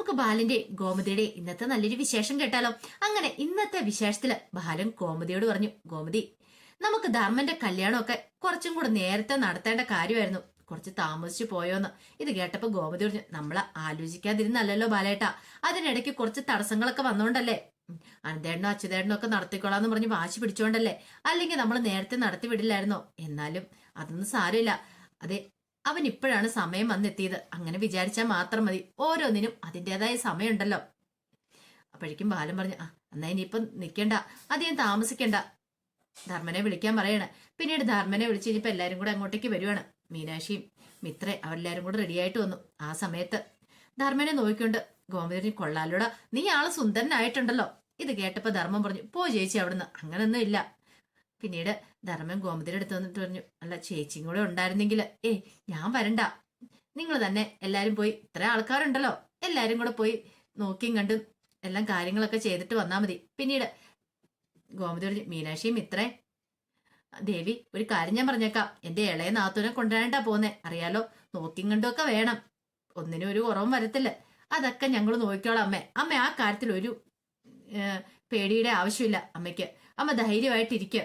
നമുക്ക് ബാലന്റെ ഗോമതിയുടെ ഇന്നത്തെ നല്ലൊരു വിശേഷം കേട്ടാലോ? അങ്ങനെ ഇന്നത്തെ വിശേഷത്തിൽ ബാലൻ ഗോമതിയോട് പറഞ്ഞു ഗോമതി നമുക്ക് ധർമ്മന്റെ കല്യാണമൊക്കെ കുറച്ചും കൂടെ നേരത്തെ നടത്തേണ്ട കാര്യമായിരുന്നു. കുറച്ച് താമസിച്ചു പോയോന്ന്. ഇത് കേട്ടപ്പോ ഗോമതി പറഞ്ഞു നമ്മളെ ആലോചിക്കാതിരുന്നല്ലോ ബാലേട്ട. അതിനിടയ്ക്ക് കുറച്ച് തടസ്സങ്ങളൊക്കെ വന്നോണ്ടല്ലേ. അനന്തേണ്ണോ അച്യുതേണ്ണോ ഒക്കെ നടത്തിക്കോളാന്ന് പറഞ്ഞ് വാശി പിടിച്ചോണ്ടല്ലേ. അല്ലെങ്കിൽ നമ്മൾ നേരത്തെ നടത്തി വിടില്ലായിരുന്നോ എന്നാലും അതൊന്നും സാരമില്ല. അതെ അവൻ ഇപ്പോഴാണ് സമയം വന്നെത്തിയത്. അങ്ങനെ വിചാരിച്ചാൽ മാത്രം മതി. ഓരോന്നിനും അതിന്റെതായ സമയമുണ്ടല്ലോ. അപ്പോഴേക്കും ബാലൻ പറഞ്ഞു ആ എന്നാ ഇനിയിപ്പം നിൽക്കണ്ട അധികം താമസിക്കണ്ട. ധർമ്മനെ വിളിക്കാൻ പറയണ. പിന്നീട് ധർമ്മനെ വിളിച്ച് ഇനിയിപ്പോൾ എല്ലാവരും കൂടെ അങ്ങോട്ടേക്ക് വരുവാണ്. മീനാക്ഷിയും മിത്രേ അവരെല്ലാരും കൂടെ റെഡിയായിട്ട് വന്നു ആ സമയത്ത്. ധർമ്മനെ നോക്കിക്കൊണ്ട് ഗോമതിന് കൊള്ളാലോടാ. നീ ആൾ സുന്ദരനായിട്ടുണ്ടല്ലോ. ഇത് കേട്ടപ്പോൾ ധർമ്മം പറഞ്ഞു പോ ചേച്ചി അവിടുന്ന്. അങ്ങനൊന്നും ഇല്ല. പിന്നീട് ധർമ്മൻ ഗോമതിയുടെ അടുത്ത് വന്നിട്ട് പറഞ്ഞു അല്ല ചേച്ചിയും കൂടെ ഉണ്ടായിരുന്നെങ്കിൽ ഏ ഞാൻ വരണ്ട. നിങ്ങൾ തന്നെ എല്ലാവരും പോയി ഇത്ര ആൾക്കാരുണ്ടല്ലോ എല്ലാവരും കൂടെ പോയി നോക്കിയും കണ്ടും എല്ലാം കാര്യങ്ങളൊക്കെ ചെയ്തിട്ട് വന്നാൽ മതി. പിന്നീട് ഗോമതി പറഞ്ഞു മീനാക്ഷിയും ഇത്രേ ദേവി ഒരു കാര്യം ഞാൻ പറഞ്ഞേക്കാം. എന്റെ ഇളയ നാത്തൂനെ കൊണ്ടുവരണ്ടാ പോന്നെ അറിയാലോ നോക്കിയും കണ്ടും ഒക്കെ വേണം. ഒന്നിനും ഒരു കുറവും വരത്തില്ല. അതൊക്കെ ഞങ്ങൾ നോക്കിക്കോളാം അമ്മേ. അമ്മ ആ കാര്യത്തിൽ ഒരു പേടിയുടെ ആവശ്യമില്ല അമ്മയ്ക്ക്. അമ്മ ധൈര്യമായിട്ടിരിക്കുക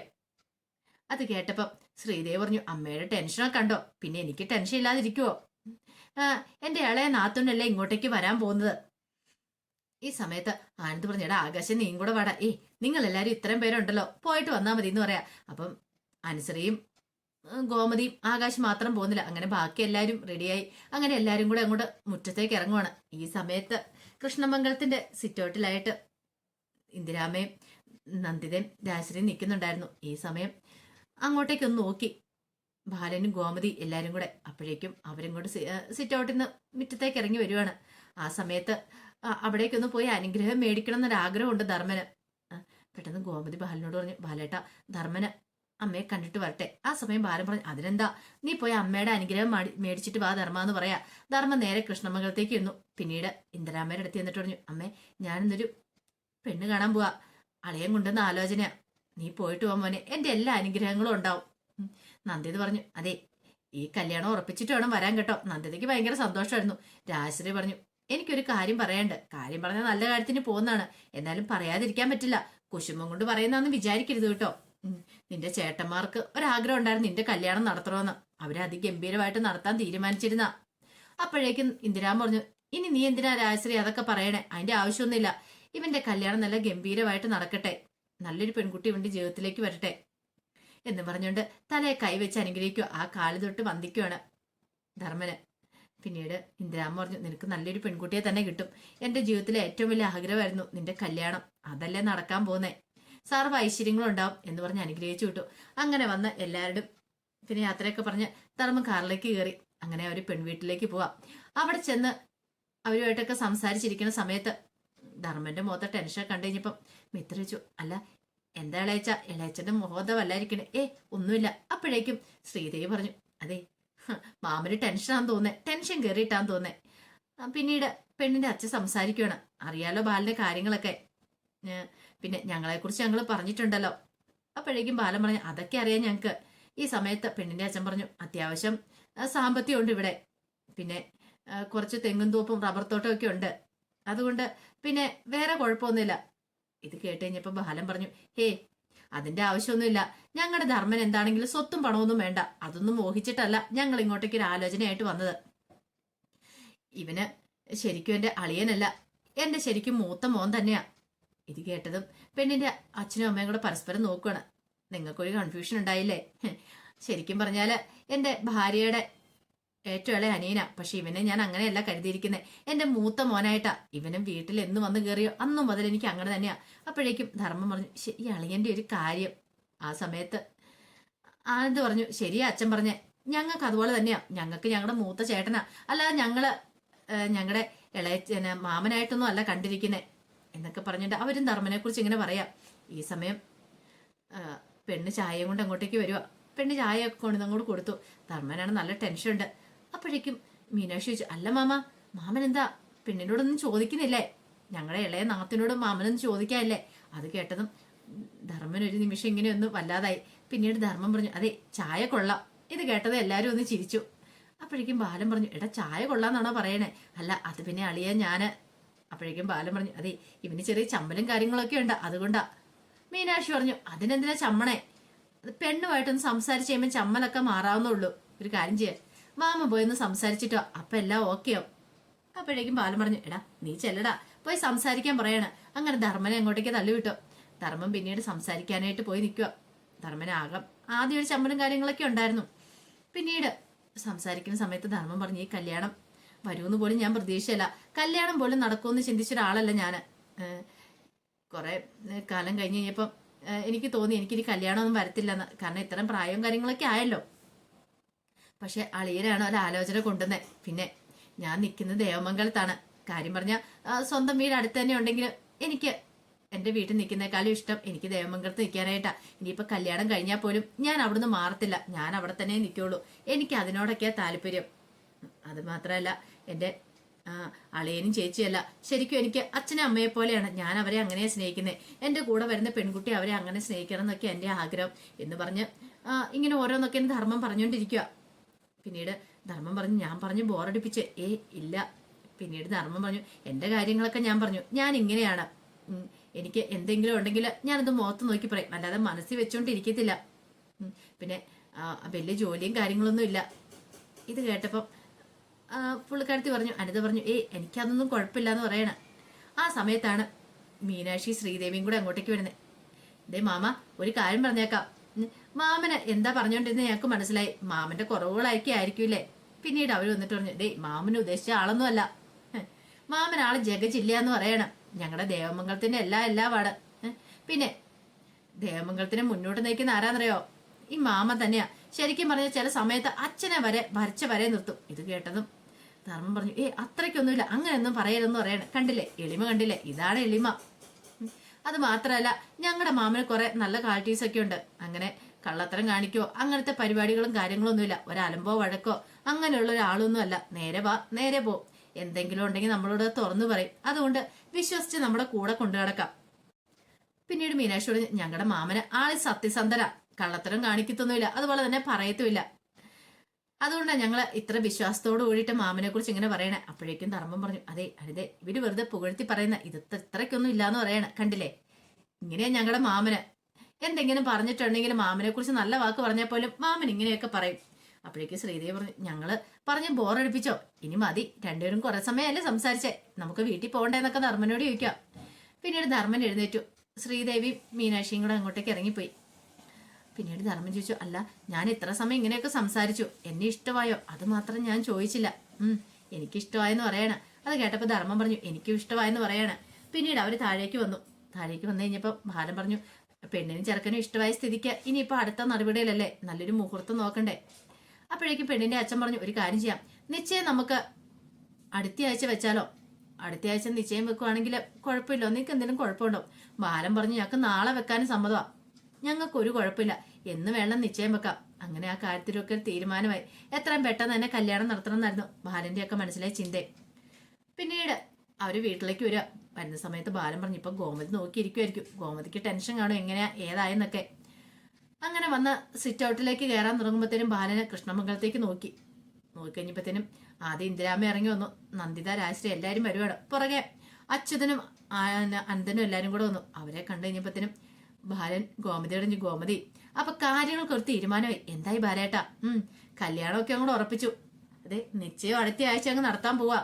അത് കേട്ടപ്പം ശ്രീദേവ് പറഞ്ഞു അമ്മയുടെ ടെൻഷനൊക്കെ കണ്ടോ? പിന്നെ എനിക്ക് ടെൻഷൻ ഇല്ലാതിരിക്കുവോ? എന്റെ ഇളയ നാത്തുണ്ടല്ലേ ഇങ്ങോട്ടേക്ക് വരാൻ പോകുന്നത്? ഈ സമയത്ത് ആനന്ദ് പറഞ്ഞു എടാ ആകാശം നീയും കൂടെ വാടാ. ഏയ് നിങ്ങൾ എല്ലാവരും ഇത്രയും പേരുണ്ടല്ലോ. പോയിട്ട് വന്നാൽ മതി എന്ന് പറയാ. അപ്പം അനുസരിയും ഗോമതിയും ആകാശ് മാത്രം പോകുന്നില്ല. അങ്ങനെ ബാക്കി എല്ലാവരും റെഡിയായി അങ്ങനെ എല്ലാവരും കൂടെ അങ്ങോട്ട് മുറ്റത്തേക്ക് ഇറങ്ങുവാണ്. ഈ സമയത്ത് കൃഷ്ണമംഗലത്തിന്റെ സിറ്റൗട്ടിലായിട്ട് ഇന്ദിരാമയും നന്ദിതയും രാശ്രീയും നിൽക്കുന്നുണ്ടായിരുന്നു. ഈ സമയം അങ്ങോട്ടേക്കൊന്ന് നോക്കി. ബാലനും ഗോമതി എല്ലാവരും കൂടെ അപ്പോഴേക്കും അവരും കൂടെ സിറ്റൗട്ടിൽ നിന്ന് മുറ്റത്തേക്ക് ഇറങ്ങി വരുവാണ്. ആ സമയത്ത് അവിടേക്കൊന്ന് പോയി അനുഗ്രഹം മേടിക്കണം എന്നൊരാഗ്രഹമുണ്ട് ധർമ്മന്. ആ, പെട്ടെന്ന് ഗോമതി ബാലനോട് പറഞ്ഞു ബാലേട്ട ധർമ്മന് അമ്മയെ കണ്ടിട്ട് വരട്ടെ. ആ സമയം ബാലൻ പറഞ്ഞു അതിനെന്താ? നീ പോയി അമ്മയുടെ അനുഗ്രഹം മാടി- മേടിച്ചിട്ട് വാ ധർമ്മ എന്ന് പറയാ. ധർമ്മ നേരെ കൃഷ്ണമംഗലത്തേക്ക് ഇരുന്നു പിന്നീട് ഇന്ദിരാമ്മയുടെ അടുത്ത് എന്നിട്ട് പറഞ്ഞു അമ്മേ ഞാനിന്നൊരു പെണ്ണ് കാണാൻ പോവാ. അളയം കൊണ്ടുവന്ന ആലോചന നീ പോയിട്ട് പോവാൻ മോനെ. എന്റെ എല്ലാ അനുഗ്രഹങ്ങളും ഉണ്ടാവും. നന്ദിത് പറഞ്ഞു അതെ ഈ കല്യാണം ഉറപ്പിച്ചിട്ട് വേണം വരാൻ കേട്ടോ. നന്ദിതയ്ക്ക് ഭയങ്കര സന്തോഷമായിരുന്നു രാജശ്രീ പറഞ്ഞു എനിക്കൊരു കാര്യം പറയാണ്ട് കാര്യം പറഞ്ഞാൽ നല്ല കാര്യത്തിന് പോകുന്നതാണ്. എന്നാലും പറയാതിരിക്കാൻ പറ്റില്ല. കുശുമ്പം കൊണ്ട് പറയുന്നതെന്ന് വിചാരിക്കരുത് കേട്ടോ. നിന്റെ ചേട്ടന്മാർക്ക് ഒരാഗ്രഹം ഉണ്ടായിരുന്നു നിന്റെ കല്യാണം നടത്തണമെന്ന്. അവരെ അതിഗംഭീരമായിട്ട് നടത്താൻ തീരുമാനിച്ചിരുന്ന. അപ്പോഴേക്കും ഇന്ദിരാമ പറഞ്ഞു ഇനി നീ എന്തിനാ രാജശ്രീ അതൊക്കെ പറയണേ? അതിന്റെ ആവശ്യമൊന്നുമില്ല. ഇവന്റെ കല്യാണം നല്ല ഗംഭീരമായിട്ട് നടക്കട്ടെ. നല്ലൊരു പെൺകുട്ടി വേണ്ടി ജീവിതത്തിലേക്ക് വരട്ടെ എന്ന് പറഞ്ഞുകൊണ്ട് തലയെ കൈവച്ച് അനുഗ്രഹിക്കുക. ആ കാൽ തൊട്ട് വന്ദിക്കുവാണ് ധർമ്മന്. പിന്നീട് ഇന്ദിരാമ്മ പറഞ്ഞു നിനക്ക് നല്ലൊരു പെൺകുട്ടിയെ തന്നെ കിട്ടും. എന്റെ ജീവിതത്തിലെ ഏറ്റവും വലിയ ആഗ്രഹമായിരുന്നു നിന്റെ കല്യാണം. അതല്ലേ നടക്കാൻ പോകുന്നേ? സർവ ഐശ്വര്യങ്ങളും ഉണ്ടാവും എന്ന് പറഞ്ഞ് അനുഗ്രഹിച്ചു വിട്ടു. അങ്ങനെ വന്ന് എല്ലാവരും പിന്നെ യാത്രയൊക്കെ പറഞ്ഞ് ധർമ്മ കാറിലേക്ക് കയറി. അങ്ങനെ അവർ പെൺവീട്ടിലേക്ക് പോവാം. അവിടെ ചെന്ന് അവരുമായിട്ടൊക്കെ സംസാരിച്ചിരിക്കുന്ന സമയത്ത് ധർമ്മന്റെ മുഖത്തെ ടെൻഷൻ കണ്ടു കഴിഞ്ഞപ്പം മിത്ര ചോദിച്ചു അല്ല എന്താ ഇളയച്ച? ഇളയച്ചന്റെ മുഖോദമല്ലായിരിക്കണേ ഏ ഒന്നുമില്ല. അപ്പോഴേക്കും ശ്രീദേവി പറഞ്ഞു അതെ മാമന് ടെൻഷനാന്ന് തോന്നേ ടെൻഷൻ കയറിയിട്ടാന്ന് തോന്നേ പിന്നീട് പെണ്ണിന്റെ അച്ഛൻ സംസാരിക്കുകയാണ് അറിയാലോ ബാലിന്റെ കാര്യങ്ങളൊക്കെ. പിന്നെ ഞങ്ങളെ കുറിച്ച് ഞങ്ങൾ പറഞ്ഞിട്ടുണ്ടല്ലോ. അപ്പോഴേക്കും ബാലൻ പറഞ്ഞു അതൊക്കെ അറിയാം ഞങ്ങൾക്ക് ഈ സമയത്ത് പെണ്ണിന്റെ അച്ഛൻ പറഞ്ഞു അത്യാവശ്യം സാമ്പത്തികമുണ്ട് ഇവിടെ. പിന്നെ കുറച്ച് തെങ്ങും തോപ്പും റബ്ബർ തോട്ടമൊക്കെ ഉണ്ട്. അതുകൊണ്ട് പിന്നെ വേറെ കുഴപ്പമൊന്നുമില്ല. ഇത് കേട്ട് കഴിഞ്ഞപ്പോ ബാലൻ പറഞ്ഞു ഹേ അതിന്റെ ആവശ്യമൊന്നുമില്ല. ഞങ്ങളുടെ ധർമ്മൻ എന്താണെങ്കിലും സ്വത്തും പണമൊന്നും വേണ്ട. അതൊന്നും മോഹിച്ചിട്ടല്ല ഞങ്ങൾ ഇങ്ങോട്ടേക്ക് ഒരു ആലോചനയായിട്ട് വന്നത്. ഇവന് ശരിക്കും എന്റെ അളിയനല്ല എന്റെ ശരിക്കും മൂത്ത മോൻ തന്നെയാ. ഇത് കേട്ടതും പെണ്ണിന്റെ അച്ഛനും അമ്മയും കൂടെ പരസ്പരം നോക്കുകയാണ് നിങ്ങൾക്കൊരു കൺഫ്യൂഷൻ ഉണ്ടായില്ലേ? ശരിക്കും പറഞ്ഞാൽ എന്റെ ഭാര്യയുടെ ഏറ്റവും ഇളയ അനിയന പക്ഷെ ഇവനെ ഞാൻ അങ്ങനെയല്ല കരുതിയിരിക്കുന്നത് എന്റെ മൂത്ത മോനായിട്ടാ. ഇവനും വീട്ടിൽ എന്ന് വന്ന് കയറിയോ? അന്നും മുതൽ എനിക്ക് അങ്ങനെ തന്നെയാ. അപ്പോഴേക്കും ധർമ്മം പറഞ്ഞു ഈ അളിയന്റെ ഒരു കാര്യം. ആ സമയത്ത് ആനന്ദ് പറഞ്ഞു ശരിയാ അച്ഛൻ പറഞ്ഞേ. ഞങ്ങൾക്ക് അതുപോലെ തന്നെയാ. ഞങ്ങൾക്ക് ഞങ്ങളുടെ മൂത്ത ചേട്ടനാ. അല്ലാതെ ഞങ്ങൾ ഞങ്ങളുടെ ഇളയ മാമനായിട്ടൊന്നും അല്ല കണ്ടിരിക്കുന്നേ. എന്നൊക്കെ പറഞ്ഞിട്ട് അവരും ധർമ്മനെ കുറിച്ച് ഇങ്ങനെ പറയാം. ഈ സമയം പെണ്ണ് ചായയും കൊണ്ട് അങ്ങോട്ടേക്ക് വരുവാ. പെണ്ണ് ചായ ഒക്കെ കൊണ്ട് അങ്ങോട്ട് കൊടുത്തു. ധർമ്മനാണ് നല്ല ടെൻഷൻ ഉണ്ട് അപ്പോഴേക്കും മീനാക്ഷി ചോദിച്ചു അല്ല മാമ മാമൻ എന്താ? പെണ്ണിനോടൊന്നും ചോദിക്കുന്നില്ലേ? ഞങ്ങളെ ഇളയ നാത്തിനോട് മാമനൊന്നും ചോദിക്കാനില്ലേ? അത് കേട്ടതും ധർമ്മൻ ഒരു നിമിഷം ഇങ്ങനെ ഒന്ന് വല്ലാതായി. പിന്നീട് ധർമ്മം പറഞ്ഞു അതെ ചായ കൊള്ളാം. ഇത് കേട്ടത് എല്ലാവരും ഒന്ന് ചിരിച്ചു. അപ്പോഴേക്കും ബാലൻ പറഞ്ഞു എടാ ചായ കൊള്ളാന്നാണോ പറയണേ? അല്ല അത് പിന്നെ അളിയാ ഞാൻ. അപ്പോഴേക്കും ബാലൻ പറഞ്ഞു അതെ ഇവന് ചെറിയ ചമ്മലും കാര്യങ്ങളൊക്കെ ഉണ്ട് അതുകൊണ്ടാ. മീനാക്ഷി പറഞ്ഞു അതിനെന്തിനാ ചമ്മണേ? പെണ്ണുമായിട്ടൊന്ന് സംസാരിച്ച് കഴിയുമ്പോൾ ചമ്മലൊക്കെ മാറാവുന്നുള്ളൂ ഒരു കാര്യം ചെയ്യാം. മാമ പോയി ഒന്ന് സംസാരിച്ചിട്ടോ. അപ്പൊ എല്ലാം ഓക്കെയോ അപ്പോഴേക്കും ബാലൻ പറഞ്ഞു എടാ നീ ചെല്ലടാ. പോയി സംസാരിക്കാൻ പറയണ. അങ്ങനെ ധർമ്മനെ അങ്ങോട്ടേക്ക് തള്ളിവിട്ടോ. ധർമ്മം പിന്നീട് സംസാരിക്കാനായിട്ട് പോയി നിൽക്കുക ധർമ്മനാകം ആദ്യം ഒരു ചമ്മലും കാര്യങ്ങളൊക്കെ ഉണ്ടായിരുന്നു. പിന്നീട് സംസാരിക്കുന്ന സമയത്ത് ധർമ്മം പറഞ്ഞു ഈ കല്യാണം വരുമെന്ന് പോലും ഞാൻ പ്രതീക്ഷയല്ല. കല്യാണം പോലും നടക്കുമെന്ന് ചിന്തിച്ച ഒരാളല്ല ഞാൻ കുറെ കാലം കഴിഞ്ഞ് കഴിഞ്ഞപ്പം എനിക്ക് തോന്നി എനിക്കിനി കല്യാണമൊന്നും വരത്തില്ലെന്ന്. കാരണം ഇത്തരം പ്രായവും കാര്യങ്ങളൊക്കെ ആയല്ലോ. പക്ഷെ അളിയനാണ് ഒരാലോചന കൊണ്ടുവന്നത് പിന്നെ ഞാൻ നിൽക്കുന്നത് ദേവമംഗലത്താണ്. കാര്യം പറഞ്ഞ സ്വന്തം വീട് അടുത്ത് തന്നെ ഉണ്ടെങ്കിൽ എനിക്ക് എന്റെ വീട്ടിൽ നിൽക്കുന്നേക്കാളും ഇഷ്ടം എനിക്ക് ദേവമംഗലത്ത് നിൽക്കാനായിട്ടാ. ഇനിയിപ്പോ കല്യാണം കഴിഞ്ഞാൽ പോലും ഞാൻ അവിടുന്ന് മാറത്തില്ല. ഞാൻ അവിടെ തന്നെ നിൽക്കുള്ളൂ. എനിക്ക് അതിനോടൊക്കെയാ താല്പര്യം. അത് മാത്രമല്ല എന്റെ അളിയനും ചേച്ചിയല്ല. ശരിക്കും എനിക്ക് അച്ഛനും അമ്മയെ പോലെയാണ്. ഞാൻ അവരെ അങ്ങനെ സ്നേഹിക്കുന്നത് എന്റെ കൂടെ വരുന്ന പെൺകുട്ടി അവരെ അങ്ങനെ സ്നേഹിക്കണം എന്നൊക്കെ എന്റെ ആഗ്രഹം എന്ന് പറഞ്ഞ് ഇങ്ങനെ ഓരോന്നൊക്കെ ധർമ്മം പറഞ്ഞുകൊണ്ടിരിക്കുക പിന്നീട് ധർമ്മം പറഞ്ഞു ഞാൻ പറഞ്ഞു ബോറടിപ്പിച്ച്. ഏ ഇല്ല. പിന്നീട് ധർമ്മം പറഞ്ഞു എന്റെ കാര്യങ്ങളൊക്കെ ഞാൻ പറഞ്ഞു. ഞാൻ ഇങ്ങനെയാണ്. എനിക്ക് എന്തെങ്കിലും ഉണ്ടെങ്കിൽ ഞാനത് മുഖത്ത് നോക്കി പറയും. അല്ലാതെ മനസ്സിൽ വെച്ചോണ്ടിരിക്കത്തില്ല. പിന്നെ വലിയ ജോലിയും കാര്യങ്ങളൊന്നും ഇല്ല. ഇത് കേട്ടപ്പം പുള്ളിക്കാരത്തി പറഞ്ഞു അനിത പറഞ്ഞു ഏയ് എനിക്കതൊന്നും കുഴപ്പമില്ല എന്ന് പറയണ. ആ സമയത്താണ് മീനാക്ഷി ശ്രീദേവിയും കൂടെ അങ്ങോട്ടേക്ക് വരുന്നത് ദേ മാമ ഒരു കാര്യം പറഞ്ഞേക്കാം. മാമന് എന്താ പറഞ്ഞോണ്ടിരുന്ന ഞങ്ങൾക്ക് മനസ്സിലായി. മാമന്റെ കുറവുകളായിരിക്കും ആയിരിക്കൂലേ പിന്നീട് അവർ വന്നിട്ട് പറഞ്ഞു ദേ മാമന് ഉദ്ദേശിച്ച ആളൊന്നും അല്ല. മാമൻ ആൾ ജഗജില്ല എന്ന് പറയണം. ഞങ്ങളുടെ ദേവമംഗലത്തിന്റെ എല്ലാ എല്ലാ വാട് പിന്നെ ദേവമംഗലത്തിനെ മുന്നോട്ട് നയിക്കുന്ന ആരാന്നറിയോ? ഈ മാമ തന്നെയാ. ശരിക്കും പറഞ്ഞ ചില സമയത്ത് അച്ഛനെ വരെ വരച്ച വരെ നിർത്തും. ഇത് കേട്ടതും ധർമ്മം പറഞ്ഞു ഏ അത്രയ്ക്കൊന്നുമില്ല. അങ്ങനെയൊന്നും പറയരുതെന്ന് പറയണം. കണ്ടില്ലേ? എളിമ കണ്ടില്ലേ? ഇതാണ് എളിമ. അത് മാത്രമല്ല ഞങ്ങളുടെ മാമന് കുറെ നല്ല ക്വാളിറ്റീസ് ഒക്കെ ഉണ്ട്. അങ്ങനെ കള്ളത്തരം കാണിക്കോ അങ്ങനത്തെ പരിപാടികളും കാര്യങ്ങളൊന്നുമില്ല. ഒരലമ്പോ വഴക്കോ അങ്ങനെയുള്ള ഒരാളൊന്നും അല്ല നേരെ വാ നേരെ പോ. എന്തെങ്കിലും ഉണ്ടെങ്കിൽ നമ്മളോട് തുറന്നു പറയും. അതുകൊണ്ട് വിശ്വസിച്ച് നമ്മുടെ കൂടെ കൊണ്ടു നടക്കാം. പിന്നീട് മീനാക്ഷിയോട് ഞങ്ങളുടെ മാമന് ആൾ സത്യസന്ധര കള്ളത്തരം കാണിക്കത്തൊന്നുമില്ല. അതുപോലെ തന്നെ പറയത്തുമില്ല. അതുകൊണ്ടാണ് ഞങ്ങൾ ഇത്ര വിശ്വാസത്തോട് കൂടിയിട്ട് മാമനെ കുറിച്ച് ഇങ്ങനെ പറയണേ. അപ്പോഴേക്കും ധർമ്മം പറഞ്ഞു അതെ അതെ ഇവർ വെറുതെ പുകഴ്ത്തി പറയുന്ന ഇത് ഇത്ര- ഇത്രയ്ക്കൊന്നും ഇല്ലാന്ന് പറയണേ. കണ്ടില്ലേ? ഇങ്ങനെയാ ഞങ്ങളുടെ മാമന് എന്തെങ്കിലും പറഞ്ഞിട്ടുണ്ടെങ്കിൽ മാമിനെ കുറിച്ച് നല്ല വാക്ക് പറഞ്ഞാൽ പോലും മാമൻ ഇങ്ങനെയൊക്കെ പറയും. അപ്പോഴേക്ക് ശ്രീദേവി പറഞ്ഞു ഞങ്ങൾ പറഞ്ഞ് ബോറടിപ്പിച്ചോ ഇനി മതി. രണ്ടുപേരും കുറെ സമയമല്ലേ സംസാരിച്ചേ. നമുക്ക് വീട്ടിൽ പോകണ്ടേന്നൊക്കെ ധർമ്മനോട് ചോദിക്കാം. പിന്നീട് ധർമ്മൻ എഴുന്നേറ്റു. ശ്രീദേവി മീനാക്ഷിയും കൂടെ അങ്ങോട്ടേക്ക് ഇറങ്ങിപ്പോയി. പിന്നീട് ധർമ്മൻ ചോദിച്ചു അല്ല ഞാൻ ഇത്ര സമയം ഇങ്ങനെയൊക്കെ സംസാരിച്ചു. എന്നെ ഇഷ്ടമായോ? അത് മാത്രം ഞാൻ ചോദിച്ചില്ല. ഉം എനിക്കിഷ്ടമായെന്ന് പറയണ. അത് കേട്ടപ്പോൾ ധർമ്മം പറഞ്ഞു എനിക്കും ഇഷ്ടമായെന്ന് പറയണ. പിന്നീട് അവർ താഴേക്ക് വന്നു. താഴേക്ക് വന്നു കഴിഞ്ഞപ്പോൾ ബാലൻ പറഞ്ഞു പെണ്ണിനും ചെറുക്കനും ഇഷ്ടമായ സ്ഥിതിക്ക് ഇനിയിപ്പോൾ അടുത്ത നടപടിയിലല്ലേ? നല്ലൊരു മുഹൂർത്തം നോക്കണ്ടേ? അപ്പോഴേക്കും പെണ്ണിന്റെ അച്ഛൻ പറഞ്ഞു ഒരു കാര്യം ചെയ്യാം. നിശ്ചയം നമുക്ക് അടുത്ത ആഴ്ച വെച്ചാലോ? അടുത്ത ആഴ്ച നിശ്ചയം വെക്കുവാണെങ്കിൽ കുഴപ്പമില്ല. നിങ്ങൾക്ക് എന്തെങ്കിലും കുഴപ്പമുണ്ടോ? ബാലൻ പറഞ്ഞു ഞങ്ങൾക്ക് നാളെ വെക്കാനും സമ്മതമാ. ഞങ്ങൾക്ക് ഒരു കുഴപ്പമില്ല. എന്ന് വേണം നിശ്ചയം വെക്കാം. അങ്ങനെ ആ കാര്യത്തിലൊക്കെ തീരുമാനമായി. എത്രയും പെട്ടെന്ന് തന്നെ കല്യാണം നടത്തണം എന്നായിരുന്നു ബാലന്റെ ഒക്കെ മനസ്സിലായ ചിന്ത. പിന്നീട് അവർ വീട്ടിലേക്ക് വരിക. വരുന്ന സമയത്ത് ബാലൻ പറഞ്ഞു ഇപ്പൊ ഗോമതി നോക്കിയിരിക്കുമായിരിക്കും ഗോമതിക്ക് ടെൻഷൻ കാണും എങ്ങനെയാ ഏതായെന്നൊക്കെ. അങ്ങനെ വന്ന് സിറ്റ് ഔട്ടിലേക്ക് കയറാൻ തുടങ്ങുമ്പോഴത്തേനും ബാലന് കൃഷ്ണമംഗലത്തേക്ക് നോക്കി. നോക്കിക്കഴിഞ്ഞപ്പോഴത്തേനും ആദ്യം ഇന്ദിരാമ ഇറങ്ങി വന്നു. നന്ദിത രാജശ്രീ എല്ലാവരും വരുവാണ്. പുറകെ അച്യുതനും അനന്തനും എല്ലാവരും കൂടെ വന്നു. അവരെ കണ്ടു കഴിഞ്ഞപ്പോഴത്തേനും ബാലൻ ഗോമതിയോട് പറഞ്ഞു, ഗോമതി അപ്പൊ കാര്യങ്ങൾക്ക് ഒരു തീരുമാനമായി. എന്തായി ബാലേട്ടാ? ഉം കല്യാണമൊക്കെ അങ്ങോട്ട് ഉറപ്പിച്ചു. അതെ നിശ്ചയം അടുത്ത ആഴ്ച അങ്ങ് നടത്താൻ പോവാ.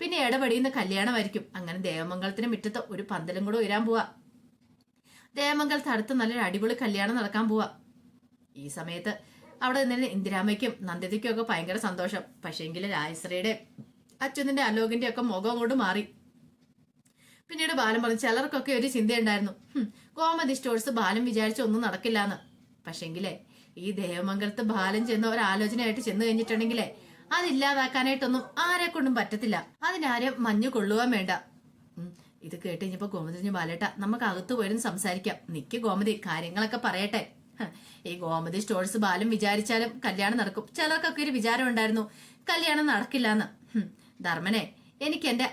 പിന്നെ ഇടപെടിയുന്ന കല്യാണമായിരിക്കും. അങ്ങനെ ദേവമംഗലത്തിന് മുറ്റത്ത് ഒരു പന്തലും കൂടെ ഉയരാൻ പോവാ. ദേവമംഗലത്ത് അടുത്ത് നല്ലൊരു അടിപൊളി കല്യാണം നടക്കാൻ പോവാ. ഈ സമയത്ത് അവിടെ നിന്ന് ഇന്ദിരാമയ്ക്കും നന്ദിതയ്ക്കും ഒക്കെ ഭയങ്കര സന്തോഷം. പക്ഷേങ്കിൽ രാജശ്രീയുടെ അച്യുതന്റെ അലോകിന്റെ ഒക്കെ മുഖം അങ്ങോട്ട് മാറി. പിന്നീട് ബാലൻ പറഞ്ഞു ചിലർക്കൊക്കെ ഒരു ചിന്തയുണ്ടായിരുന്നു. ഹും, ഗോമതി സ്റ്റോഴ്സ് ബാലൻ വിചാരിച്ച ഒന്നും നടക്കില്ലാന്ന്. പക്ഷെങ്കിലേ ഈ ദേവമംഗലത്ത് ബാലൻ ചെന്ന ഒരു ആലോചനയായിട്ട് ചെന്ന് കഴിഞ്ഞിട്ടുണ്ടെങ്കിലേ അതില്ലാതാക്കാനായിട്ടൊന്നും ആരെ കൊണ്ടും പറ്റത്തില്ല. അതിനാരും മഞ്ഞു കൊള്ളുവാൻ വേണ്ട. ഇത് കേട്ട് ഇനിയിപ്പോ ഗോമതി പറഞ്ഞു ബാലേട്ട നമുക്ക് അകത്ത് പോയിരുന്നു സംസാരിക്കാം. നിക്ക് ഗോമതി കാര്യങ്ങളൊക്കെ പറയട്ടെ. ഈ ഗോമതി സ്റ്റോഴ്സ് ബാലും വിചാരിച്ചാലും കല്യാണം നടക്കും. ചിലർക്കൊക്കെ ഒരു വിചാരം ഉണ്ടായിരുന്നു കല്യാണം നടക്കില്ലാന്ന്. ധർമ്മനെ എനിക്ക് എന്റെ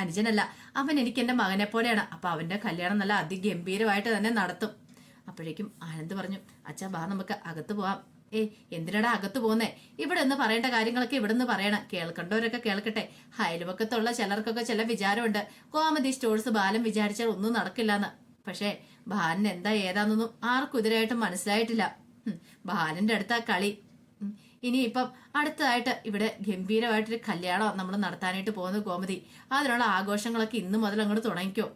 അനുജനല്ല അവൻ എനിക്ക് എന്റെ മകനെ പോലെയാണ്. അപ്പൊ അവന്റെ കല്യാണം നല്ല അതിഗംഭീരമായിട്ട് തന്നെ നടത്തും. അപ്പോഴേക്കും ആനന്ദ് പറഞ്ഞു അച്ഛാ ബാ നമുക്ക് അകത്ത് പോവാം. ഏ എന്തിനടാ അകത്ത് പോന്നേ ഇവിടെ നിന്ന് പറയേണ്ട കാര്യങ്ങളൊക്കെ ഇവിടെ നിന്ന് പറയണം. കേൾക്കണ്ടവരൊക്കെ കേൾക്കട്ടെ. അയൽവക്കത്തുള്ള ചിലർക്കൊക്കെ ചില വിചാരമുണ്ട്. കോമഡി സ്റ്റോഴ്സ് ബാലൻ വിചാരിച്ചാൽ ഒന്നും നടക്കില്ലെന്ന്. പക്ഷേ ബാലൻ എന്താ ഏതാണെന്നൊന്നും ആർക്കും ഇതിനായിട്ട് മനസ്സിലായിട്ടില്ല. ബാലന്റെ അടുത്ത കളി. ഇനിയിപ്പം അടുത്തതായിട്ട് ഇവിടെ ഗംഭീരമായിട്ടൊരു കല്യാണം നമ്മൾ നടത്താനായിട്ട് പോകുന്നത് കോമതി. അതിനുള്ള ആഘോഷങ്ങളൊക്കെ ഇന്ന് മുതൽ അങ്ങോട്ട് തുടങ്ങിക്കോ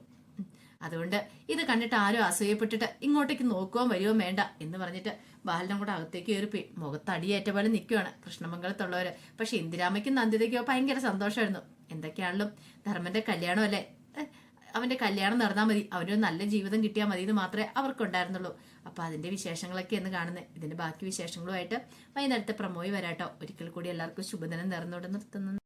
അതുകൊണ്ട് ഇത് കണ്ടിട്ട് ആരും അസൂയപ്പെട്ടിട്ട് ഇങ്ങോട്ടേക്ക് നോക്കുകയും വരികയും വേണ്ട എന്ന് പറഞ്ഞിട്ട് ബാലനും കൂടെ അകത്തേക്ക് കയറി മുഖത്ത് അടിയേറ്റ പോലെ നിൽക്കുവാണ് കൃഷ്ണമംഗലത്തുള്ളവര്. പക്ഷെ ഇന്ദിരാമയ്ക്കും നന്ദിതയ്ക്കോ ഭയങ്കര സന്തോഷമായിരുന്നു എന്തൊക്കെയാണല്ലോ ധർമ്മന്റെ കല്യാണമല്ലേ അവന്റെ കല്യാണം നടന്നാൽ മതി. അവനൊരു നല്ല ജീവിതം കിട്ടിയാൽ മതി എന്ന് മാത്രമേ അവർക്കുണ്ടായിരുന്നുള്ളൂ. അപ്പൊ അതിന്റെ വിശേഷങ്ങളൊക്കെ എന്ന് കാണുന്നത് ഇതിന്റെ ബാക്കി വിശേഷങ്ങളുമായിട്ട് വൈകുന്നേരത്തെ പ്രമോയി വരാട്ടോ. ഒരിക്കൽ കൂടി എല്ലാവർക്കും ശുഭദിനം നേർന്നുകൊണ്ട് നിർത്തുന്നു.